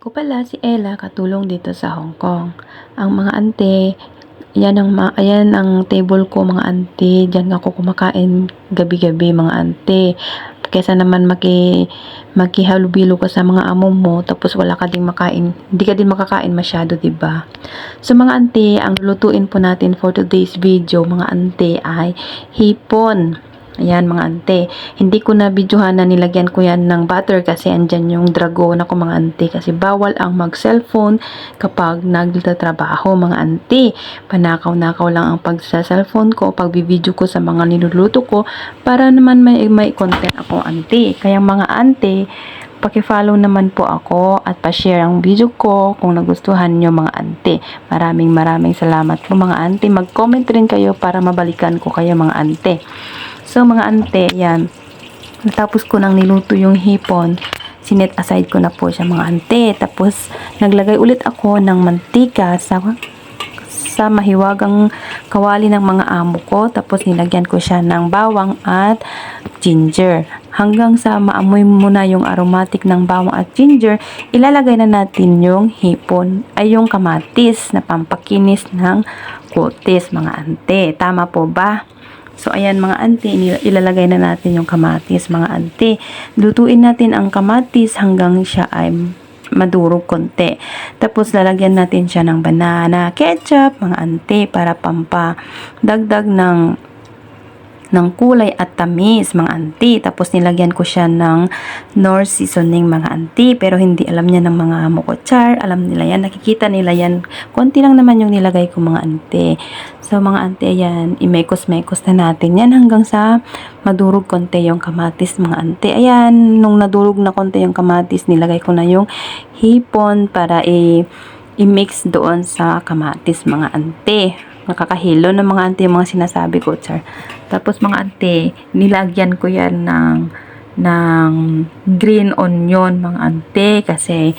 Ako pala si Ella, katulong dito sa Hong Kong. Ang mga ante, yan ang, ayan ang table ko mga ante. Diyan ako kumakain gabi-gabi mga ante. Kesa naman maki, makihalubilo ka sa mga amo mo, tapos wala ka ding makain. Hindi ka din makakain masyado, 'di ba So mga ante, ang lulutuin po natin for today's video mga ante ay hipon. Ayan mga ante. Hindi ko na videohan na nilagyan ko yan ng butter kasi andyan yung dragon ako mga ante. Kasi bawal ang mag-cellphone kapag nagtatrabaho mga ante. Panakaw-nakaw lang ang pag-cellphone ko, pag video ko sa mga niluluto ko para naman may, may content ako ante. Kaya mga ante, Paki-follow naman po ako at pa-share ang video ko kung nagustuhan nyo mga ante. Maraming maraming salamat po mga ante. Mag-comment rin kayo para mabalikan ko kayo mga ante. So mga ante, yan. Natapos ko nang niluto yung hipon. Sinet aside ko na po siya mga ante. Tapos naglagay ulit ako ng mantika sa sa mahiwagang kawali ng mga amo ko. Tapos nilagyan ko siya ng bawang at ginger. Hanggang sa maamoy muna yung aromatic ng bawang at ginger, ilalagay na natin yung hipon ay yung kamatis na pampakinis ng kutis mga ante. Tama po ba? So, ayan mga nil- ilalagay na natin yung kamatis mga ante. Lutuin natin ang kamatis hanggang siya ay madurog konti. Tapos, lalagyan natin siya ng banana, ketchup, mga ante, para pampa dagdag ng ng kulay at tamis, mga anti. Tapos nilagyan ko siya ng nor seasoning, mga anti. Pero hindi alam niya ng mga amo ko. Char, alam nila yan. Nakikita nila yan. Konti lang naman yung nilagay ko, mga anti. So, mga anti, ayan. Imekos-mekos na natin yan hanggang sa madurog konti yung kamatis, mga anti. Ayan, nung nadurog na konti yung kamatis, nilagay ko na yung hipon para i- i-mix doon sa kamatis, mga ante nakakahilo ng mga yung mga sinasabi ko, char. Tapos mga ante, nilagyan ko yan ng ng green onion, mga ante, kasi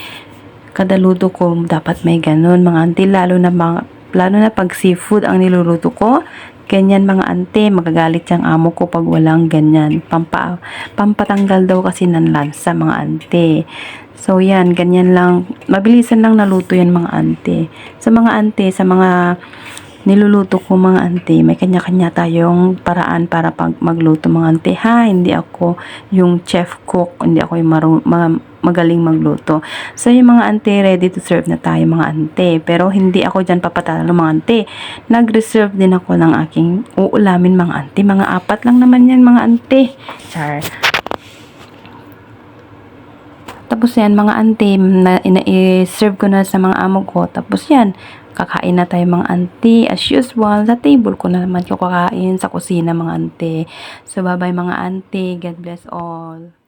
kada luto ko dapat may ganun, mga ante, lalo na mga lalo na pag seafood ang niluluto ko, ganyan mga ante, magagalit yung amo ko pag walang ganyan. Pampa, pampatanggal daw kasi ng lansa mga ante. So yan, ganyan lang. Mabilisan lang naluto yan mga ante. Sa mga ante, sa mga niluluto ko mga ante, may kanya-kanya tayong paraan para pag magluto mga ante. Ha, hindi ako yung chef cook, hindi ako yung maru- ma- magaling magluto. So yung mga ante, ready to serve na tayo mga ante. Pero hindi ako dyan papatalo mga ante. Nag-reserve din ako ng aking uulamin mga ante. Mga apat lang naman yan mga ante. Char. Tapos yan, mga ante, na, ina-serve ko na sa mga amo ko. Tapos yan, kakain na tayo mga ante. As usual, sa table ko na naman kakain sa kusina mga ante. So, bye-bye mga ante. God bless all.